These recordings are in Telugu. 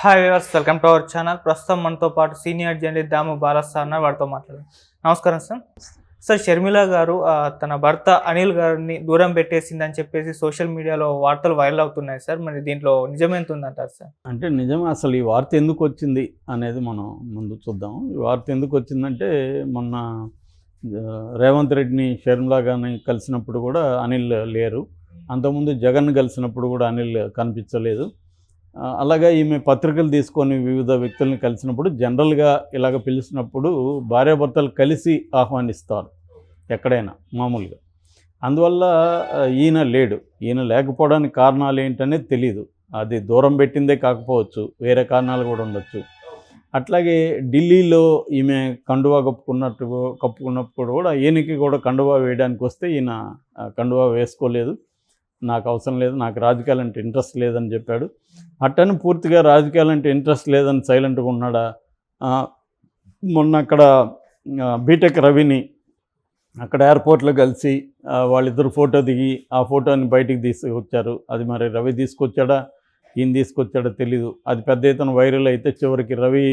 Hi viewers welcome to our channel ప్రస్తుతం మనతో పాటు సీనియర్ జర్నలిస్ట్ దాము బాలస్ అన్న వాడితో వారితో నమస్కారం సార్. సార్ షర్మిల గారు తన భర్త అనిల్ గారిని దూరం పెట్టేసిందని చెప్పేసి సోషల్ మీడియాలో వార్తలు వైరల్ అవుతున్నాయి సార్. మరి దీంట్లో నిజమెంత ఉందంటారు సార్? అంటే నిజం అసలు ఈ వార్త ఎందుకు వచ్చింది అనేది మనం ముందు చూద్దాం. ఈ వార్త ఎందుకు వచ్చిందంటే మొన్న రేవంత్ రెడ్డిని షర్మిలా గారిని కలిసినప్పుడు కూడా అనిల్ లేరు. అంతకుముందు జగన్ కలిసినప్పుడు కూడా అనిల్ కనిపించలేదు. అలాగే ఈమె పత్రికలు తీసుకొని వివిధ వ్యక్తులను కలిసినప్పుడు జనరల్గా ఇలాగ పిలిచినప్పుడు భార్యాభర్తలు కలిసి ఆహ్వానిస్తారు ఎక్కడైనా మామూలుగా. అందువల్ల ఈయన లేడు. ఈయన లేకపోవడానికి కారణాలు ఏంటనేది తెలియదు అది దూరం పెట్టిందే కాకపోవచ్చు వేరే కారణాలు కూడా ఉండొచ్చు. అట్లాగే ఢిల్లీలో ఈమె కండువా కప్పుకున్నట్టు కప్పుకున్నప్పుడు కూడా ఈయనకి కూడా కండువా వేయడానికి వస్తే ఈయన కండువా వేసుకోలేదు. నాకు అవసరం లేదు నాకు రాజకీయాలంటే ఇంట్రెస్ట్ లేదని చెప్పాడు. అట్టని పూర్తిగా రాజకీయాలంటే ఇంట్రెస్ట్ లేదని సైలెంట్గా ఉన్నాడా? మొన్న అక్కడ బీటెక్ రవిని అక్కడ ఎయిర్పోర్ట్లో కలిసి వాళ్ళిద్దరు ఫోటో దిగి ఆ ఫోటోని బయటికి తీసుకొచ్చారు. అది మరి రవి తీసుకొచ్చాడా? ఈయన తీసుకొచ్చాడో తెలీదు. అది పెద్ద ఎత్తున వైరల్ అయితే చివరికి రవి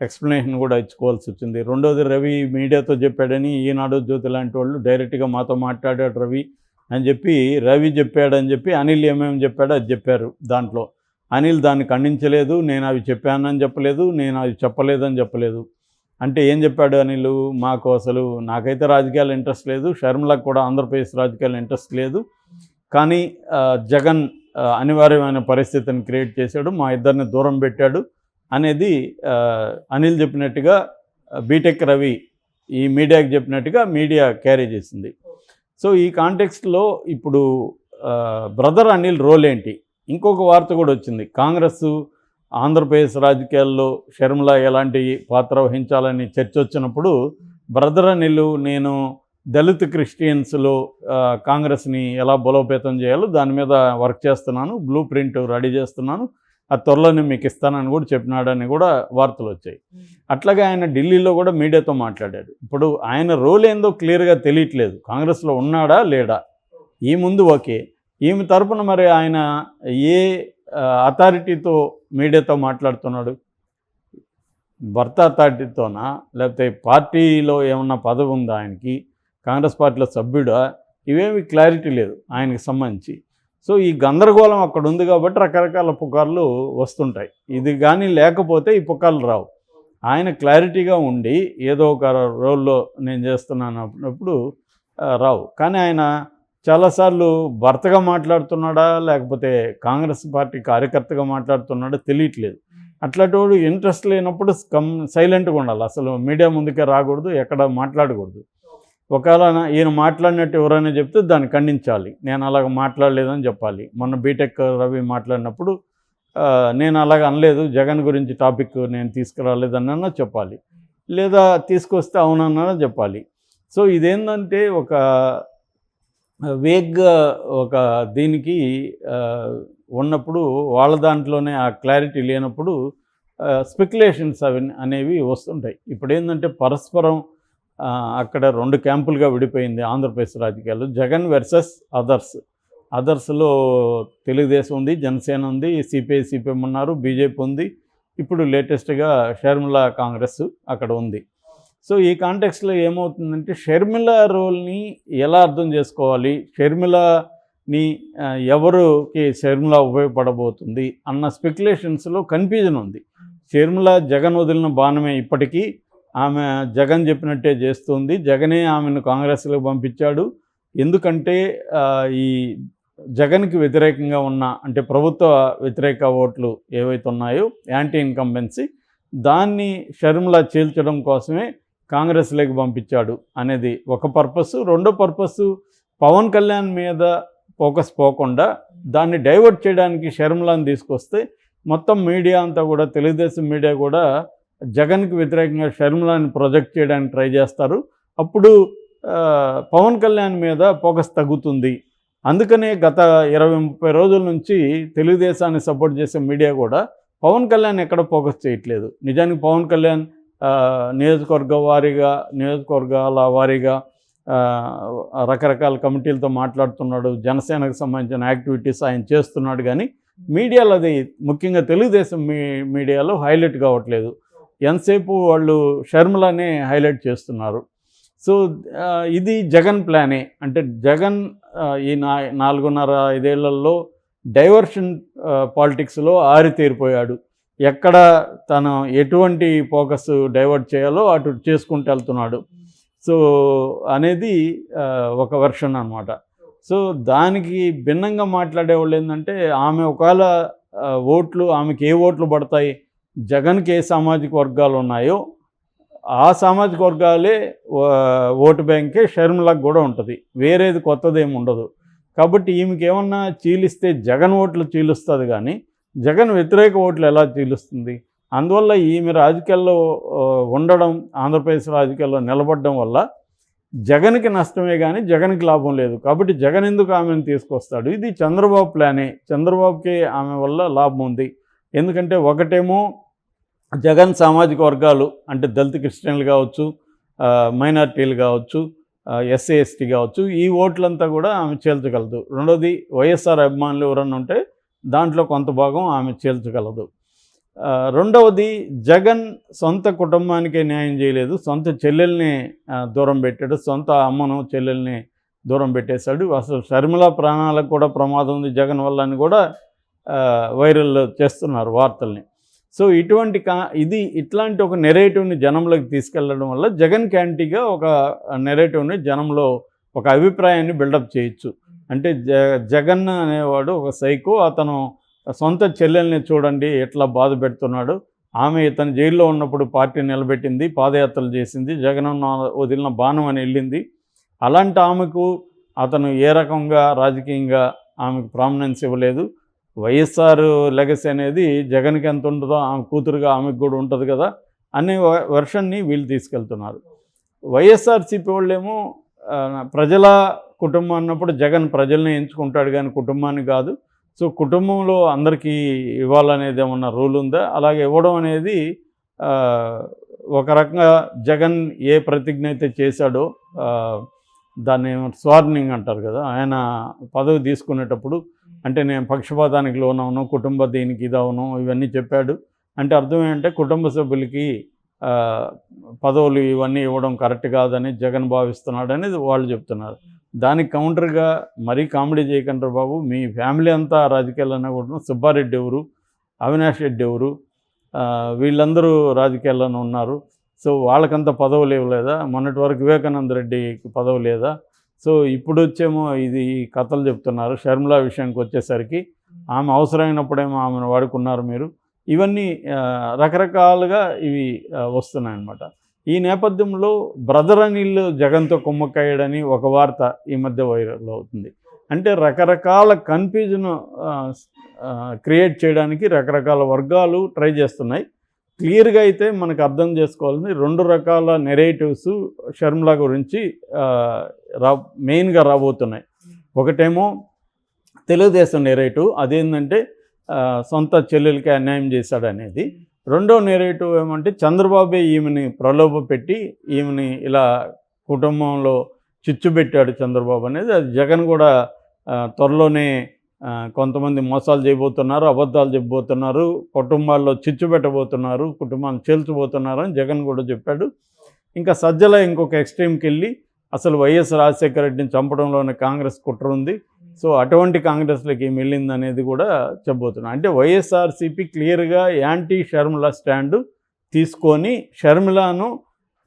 ఎక్స్ప్లెనేషన్ కూడా ఇచ్చుకోవాల్సి వచ్చింది. రెండోది రవి మీడియాతో చెప్పాడని ఈనాడు జ్యోతి లాంటి వాళ్ళు డైరెక్ట్గా మాతో మాట్లాడాడు రవి. అని చెప్పి రవి చెప్పాడని చెప్పి అనిల్ ఏమేమి చెప్పాడో అది చెప్పారు దాంట్లో. అనిల్ దాన్ని ఖండించలేదు నేను అవి చెప్పానని చెప్పలేదు నేను అవి చెప్పలేదని చెప్పలేదు. అంటే ఏం చెప్పాడు అనిల్? మాకు అసలు నాకైతే రాజకీయాలు ఇంట్రెస్ట్ లేదు షర్మిలకు కూడా ఆంధ్రప్రదేశ్ రాజకీయాలు ఇంట్రెస్ట్ లేదు. కానీ జగన్ అనివార్యమైన పరిస్థితిని క్రియేట్ చేశాడు మా ఇద్దరిని దూరం పెట్టాడు అనేది అనిల్ చెప్పినట్టుగా బీటెక్ రవి ఈ మీడియాకి చెప్పినట్టుగా మీడియా క్యారీ చేసింది. సో ఈ కాంటెక్స్ట్లో ఇప్పుడు బ్రదర్ అనిల్ రోల్ ఏంటి? ఇంకొక వార్త కూడా వచ్చింది. కాంగ్రెస్ ఆంధ్రప్రదేశ్ రాజకీయాల్లో షర్మిల ఎలాంటి పాత్ర వహించాలని చర్చ వచ్చినప్పుడు బ్రదర్ అనిల్ నేను దళిత్ క్రిస్టియన్స్లో కాంగ్రెస్ని ఎలా బలోపేతం చేయాలో దాని మీద వర్క్ చేస్తున్నాను. బ్లూ ప్రింట్ రెడీ చేస్తున్నాను. ఆ త్వరలోనే మీకు ఇస్తానని కూడా చెప్పినాడని కూడా వార్తలు వచ్చాయి. అట్లాగే ఆయన ఢిల్లీలో కూడా మీడియాతో మాట్లాడాడు. ఇప్పుడు ఆయన రోల్ ఏందో క్లియర్గా తెలియట్లేదు. కాంగ్రెస్లో ఉన్నాడా లేడా? ఈ ముందు ఓకే. ఈమె తరపున మరి ఆయన ఏ అథారిటీతో మీడియాతో మాట్లాడుతున్నాడు? భర్త అథారిటీతోనా? లేకపోతే పార్టీలో ఏమన్నా పదవి ఉందా ఆయనకి? కాంగ్రెస్ పార్టీలో సభ్యుడా? ఇవేమి క్లారిటీ లేదు ఆయనకి సంబంధించి. సో ఈ గందరగోళం అక్కడ ఉంది కాబట్టి రకరకాల పుకార్లు వస్తుంటాయి. ఇది కానీ లేకపోతే ఈ పుకార్లు రావు. ఆయన క్లారిటీగా ఉండి ఏదో ఒక రోల్లో నేను చేస్తున్నాను అన్నప్పుడు రావు. కానీ ఆయన చాలాసార్లు భర్తగా మాట్లాడుతున్నాడా లేకపోతే కాంగ్రెస్ పార్టీ కార్యకర్తగా మాట్లాడుతున్నాడా తెలియట్లేదు. అట్లాంటి ఇంట్రెస్ట్ లేనప్పుడు కమ్ సైలెంట్గా ఉండాలి. అసలు మీడియా ముందుకే రాకూడదు ఎక్కడ మాట్లాడకూడదు. ఒకవేళ ఈయన మాట్లాడినట్టు ఎవరైనా చెప్తే దాన్ని ఖండించాలి. నేను అలాగ మాట్లాడలేదని చెప్పాలి. మొన్న బీటెక్ రవి మాట్లాడినప్పుడు నేను అలాగ అనలేదు. జగన్ గురించి టాపిక్ నేను తీసుకురాలేదన్నా చెప్పాలి. లేదా తీసుకొస్తే అవునన్నా చెప్పాలి. సో ఇదేంటంటే ఒక వేగ్గా ఒక దీనికి ఉన్నప్పుడు వాళ్ళ దాంట్లోనే ఆ క్లారిటీ లేనప్పుడు స్పెక్యులేషన్స్ అవి అనేవి వస్తుంటాయి. ఇప్పుడు ఏంటంటే పరస్పరం అక్కడ రెండు క్యాంపులుగా విడిపోయింది ఆంధ్రప్రదేశ్ రాజకీయాలు. Jagan versus others. అదర్స్లో తెలుగుదేశం ఉంది జనసేన ఉంది సిపిఐ సిపిఎం ఉన్నారు బీజేపీ ఉంది. ఇప్పుడు లేటెస్ట్గా షర్మిల కాంగ్రెస్ అక్కడ ఉంది. సో ఈ కాంటెక్స్లో ఏమవుతుందంటే షర్మిల రోల్ని ఎలా అర్థం చేసుకోవాలి? షర్మిలాని ఎవరికి షర్మిలా ఉపయోగపడబోతుంది? అన్న స్పెక్యులేషన్స్లో కన్ఫ్యూజన్ ఉంది. షర్మిలా జగన్ వదిలిన బాణమే ఇప్పటికీ. ఆమె జగన్ చెప్పినట్టే చేస్తుంది. జగనే ఆమెను కాంగ్రెస్లో పంపించాడు. ఎందుకంటే ఈ జగన్కి వ్యతిరేకంగా ఉన్న అంటే ప్రభుత్వ వ్యతిరేక ఓట్లు ఏవైతే ఉన్నాయో యాంటీ ఇన్కంబెన్సీ దాన్ని షర్మిలా చీల్చడం కోసమే కాంగ్రెస్లోకి పంపించాడు అనేది ఒక పర్పస్. రెండో పర్పస్ పవన్ కళ్యాణ్ మీద ఫోకస్ పోకుండా దాన్ని డైవర్ట్ చేయడానికి షర్మిలాని తీసుకొస్తే మొత్తం మీడియా అంతా కూడా తెలుగుదేశం మీడియా కూడా జగన్కి వ్యతిరేకంగా షర్మిలాని ప్రొజెక్ట్ చేయడానికి ట్రై చేస్తారు. అప్పుడు పవన్ కళ్యాణ్ మీద ఫోకస్ తగ్గుతుంది. అందుకనే గత ఇరవై ముప్పై రోజుల నుంచి తెలుగుదేశాన్ని సపోర్ట్ చేసే మీడియా కూడా పవన్ కళ్యాణ్ ఎక్కడ ఫోకస్ చేయట్లేదు. నిజానికి పవన్ కళ్యాణ్ నియోజకవర్గ వారీగా నియోజకవర్గాల వారీగా రకరకాల కమిటీలతో మాట్లాడుతున్నాడు. జనసేనకు సంబంధించిన యాక్టివిటీస్ ఆయన చేస్తున్నాడు. కానీ మీడియాలో అది ముఖ్యంగా తెలుగుదేశం మీ మీడియాలో హైలైట్ కావట్లేదు. ఎంతసేపు వాళ్ళు షర్మిలానే హైలైట్ చేస్తున్నారు. సో ఇది జగన్ ప్లానే. అంటే జగన్ ఈ నా నాలుగున్నర ఐదేళ్ళలో డైవర్షన్ పాలిటిక్స్లో ఆరితేరిపోయాడు. ఎక్కడ తను ఎటువంటి ఫోకస్ డైవర్ట్ చేయాలో అటు చేసుకుంటూ వెళ్తున్నాడు. సో అనేది ఒక వెర్షన్ అనమాట సో దానికి భిన్నంగా మాట్లాడేవాళ్ళు ఏంటంటే ఆమె ఒకవేళ ఓట్లు ఆమెకి ఏ ఓట్లు పడతాయి? జగన్కి ఏ సామాజిక వర్గాలు ఉన్నాయో ఆ సామాజిక వర్గాలే ఓటు బ్యాంకే షర్మిలకు కూడా ఉంటుంది. వేరేది కొత్తది ఏమి ఉండదు. కాబట్టి ఈమెకి ఏమన్నా చీలిస్తే జగన్ ఓట్లు చీలుస్తుంది కానీ జగన్ వ్యతిరేక ఓట్లు ఎలా చీలుస్తుంది? అందువల్ల ఈమె రాజకీయాల్లో ఉండడం ఆంధ్రప్రదేశ్ రాజకీయాల్లో నిలబడడం వల్ల జగన్కి నష్టమే కానీ జగన్కి లాభం లేదు. కాబట్టి జగన్ ఎందుకు ఆమెను తీసుకొస్తాడు? ఇది చంద్రబాబు ప్లానే. చంద్రబాబుకి ఆమె వల్ల లాభం ఉంది. ఎందుకంటే ఒకటేమో జగన్ సామాజిక వర్గాలు అంటే దళిత క్రిస్టియన్లు కావచ్చు మైనార్టీలు మైనారిటీలు కావచ్చు ఎస్సీ ఎస్టీ కావచ్చు ఈ ఓట్లంతా కూడా ఆమె చేల్చగలదు. రెండోది వైఎస్ఆర్ అభిమానులు ఎవరన్నా ఉంటే దాంట్లో కొంత భాగం ఆమె చేల్చగలదు. రెండవది జగన్ సొంత కుటుంబానికే న్యాయం చేయలేదు సొంత చెల్లెల్ని దూరం పెట్టాడు సొంత అమ్మను చెల్లెల్ని దూరం పెట్టేశాడు. అసలు షర్మిల ప్రాణాలకు కూడా ప్రమాదం ఉంది జగన్ వల్ల అని కూడా వైరల్ చేస్తున్నారు వార్తల్ని. సో ఇటువంటి కా ఇది ఇట్లాంటి ఒక నెరేటివ్ని జనంలోకి తీసుకెళ్ళడం వల్ల జగన్ క్యాంటీగా ఒక నెరేటివ్ని జనంలో ఒక అభిప్రాయాన్ని బిల్డప్ చేయొచ్చు. అంటే జ జగన్ అనేవాడు ఒక సైకో అతను సొంత చెల్లెల్ని చూడండి ఎట్లా బాధ పెడుతున్నాడు. ఆమె ఇతను జైల్లో ఉన్నప్పుడు పార్టీ నిలబెట్టింది పాదయాత్రలు చేసింది జగనన్న వదిలిన బాణం అని వెళ్ళింది. అలాంటి ఆమెకు అతను ఏ రకంగా రాజకీయంగా ఆమెకు ప్రామినెన్స్ ఇవ్వలేదు. వైఎస్ఆర్ లెగసీ అనేది జగన్కి ఎంత ఉంటుందో ఆమె కూతురుగా ఆమెకు కూడా ఉంటుంది కదా అనే వ- వెర్షన్ని వీళ్ళు తీసుకెళ్తున్నారు. వైఎస్ఆర్సీపీ వాళ్ళేమో ప్రజల కుటుంబం అన్నప్పుడు జగన్ ప్రజల్ని ఎంచుకుంటాడు కానీ కుటుంబాన్ని కాదు. సో కుటుంబంలో అందరికీ ఇవ్వాలనేది ఏమన్నా రూల్ ఉందా? అలాగే ఇవ్వడం అనేది ఒక రకంగా జగన్ ఏ ప్రతిజ్ఞ అయితే చేశాడో దాన్ని స్వార్నింగ్ అంటారు కదా ఆయన పదవి తీసుకునేటప్పుడు అంటే నేను పక్షపాతానికి లోనవును కుటుంబ దీనికి ఇదవును ఇవన్నీ చెప్పాడు. అంటే అర్థం ఏంటంటే కుటుంబ సభ్యులకి పదవులు ఇవన్నీ ఇవ్వడం కరెక్ట్ కాదని జగన్ భావిస్తున్నాడు అనేది వాళ్ళు చెప్తున్నారు. దానికి కౌంటర్గా మరీ కామెడీ చేయకంటారు బాబు. మీ ఫ్యామిలీ అంతా రాజకీయాల్లోనే కూడా సుబ్బారెడ్డి ఎవరు అవినాష్ రెడ్డి ఎవరు వీళ్ళందరూ రాజకీయాల్లోనే ఉన్నారు. సో వాళ్ళకంత పదవులు ఇవ్వలేదా? మొన్నటి వరకు వివేకానంద రెడ్డికి పదవి లేదా? సో ఇప్పుడు వచ్చేమో ఇది కథలు చెప్తున్నారు. షర్మిల విషయానికి వచ్చేసరికి ఆమె అవసరమైనప్పుడేమో ఆమెను వాడుకున్నారు మీరు. ఇవన్నీ రకరకాలుగా ఇవి వస్తున్నాయన్నమాట. ఈ నేపథ్యంలో బ్రదర్ అనిల్ జగన్తో కుమ్మక్కయ్యాడని ఒక వార్త ఈ మధ్య వైరల్ అవుతుంది. అంటే రకరకాల కన్ఫ్యూజన్ క్రియేట్ చేయడానికి రకరకాల వర్గాలు ట్రై చేస్తున్నాయి. క్లియర్గా అయితే మనకు అర్థం చేసుకోవాల్సింది రెండు రకాల నెరేటివ్స్ షర్మిల గురించి రా మెయిన్గా రాబోతున్నాయి. ఒకటేమో తెలుగుదేశం నెరేటివ్ అదేంటంటే సొంత చెల్లెలకి అన్యాయం చేశాడనేది. రెండో నెరేటివ్ ఏమంటే చంద్రబాబే ఈమెని ప్రలోభ పెట్టి ఈమెని ఇలా కుటుంబంలో చిచ్చు పెట్టాడు చంద్రబాబు అనేది. అది జగన్ కూడా త్వరలోనే కొంతమంది మోసాలు చేయబోతున్నారు అబద్ధాలు చెప్పబోతున్నారు కుటుంబాల్లో చిచ్చు పెట్టబోతున్నారు కుటుంబాన్ని చేల్చబోతున్నారు అని జగన్ కూడా చెప్పాడు. ఇంకా సజ్జల ఇంకొక ఎక్స్ట్రీమ్కి వెళ్ళి అసలు వైఎస్ రాజశేఖర రెడ్డిని చంపడంలోనే కాంగ్రెస్ కుట్ర ఉంది. సో అటువంటి కాంగ్రెస్లోకి ఏమి వెళ్ళింది అనేది కూడా చెప్పబోతున్నా. అంటే వైఎస్ఆర్సీపీ క్లియర్గా యాంటీ షర్మిల స్టాండ్ తీసుకొని షర్మిలాను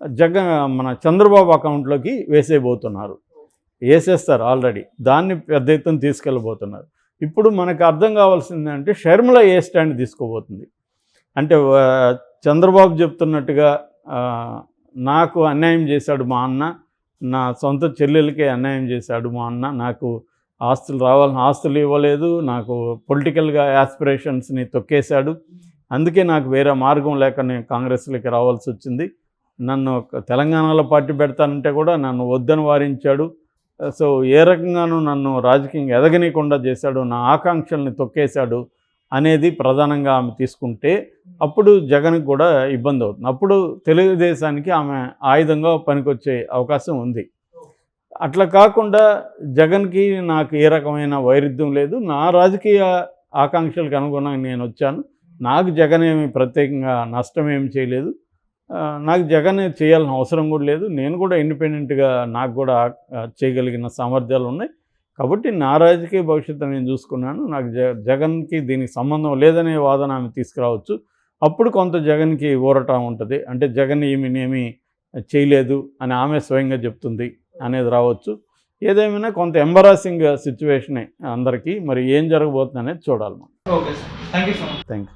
జగన్ మన చంద్రబాబు అకౌంట్లోకి వేసేయబోతున్నారు. వేసేస్తారు ఆల్రెడీ. దాన్ని పెద్ద ఎత్తున తీసుకెళ్ళబోతున్నారు. ఇప్పుడు మనకు అర్థం కావాల్సింది అంటే షర్మిల ఏ స్టాండ్ తీసుకోబోతుంది. అంటే చంద్రబాబు చెప్తున్నట్టుగా నాకు అన్యాయం చేశాడు మా అన్న నా సొంత చెల్లెలకే అన్యాయం చేశాడు మా అన్న నాకు ఆస్తులు రావాలని ఆస్తులు ఇవ్వలేదు నాకు పొలిటికల్గా యాస్పిరేషన్స్ని తొక్కేశాడు అందుకే నాకు వేరే మార్గం లేక నేను కాంగ్రెస్లోకి రావాల్సి వచ్చింది. నన్ను తెలంగాణలో పార్టీ పెడతానంటే కూడా నన్ను వద్దని వారించాడు. సో ఏ రకంగానూ నన్ను రాజకీయంగా ఎదగనీయకుండా చేశాడు నా ఆకాంక్షల్ని తొక్కేశాడు అనేది ప్రధానంగా ఆమె తీసుకుంటే అప్పుడు జగన్కి కూడా ఇబ్బంది అవుతుంది. అప్పుడు తెలుగుదేశానికి ఆమె ఆయుధంగా పనికొచ్చే అవకాశం ఉంది. అట్లా కాకుండా జగన్కి నాకు ఏ రకమైన వైరుధ్యం లేదు. నా రాజకీయ ఆకాంక్షలకు అనుగుణంగా నేను వచ్చాను. నాకు జగన్ ఏమి ప్రత్యేకంగా నష్టం ఏమి చేయలేదు. నాకు జగన్ చేయాల్సిన అవసరం కూడా లేదు. నేను కూడా ఇండిపెండెంట్గా నాకు కూడా చేయగలిగిన సామర్థ్యాలు ఉన్నాయి. కాబట్టి నా రాజకీయ భవిష్యత్తు నేను చూసుకున్నాను. నాకు జ జగన్కి దీనికి సంబంధం లేదనే వాదన ఆమె తీసుకురావచ్చు. అప్పుడు కొంత జగన్కి ఊరట ఉంటుంది. అంటే జగన్ ఏమి చేయలేదు అని ఆమె స్వయంగా చెప్తుంది అనేది రావచ్చు. ఏదేమైనా కొంత ఎంబరాసింగ్ సిచ్యువేషనే అందరికీ. మరి ఏం జరగబోతుంది అనేది చూడాలి మనం. Okay sir thank you so much thank you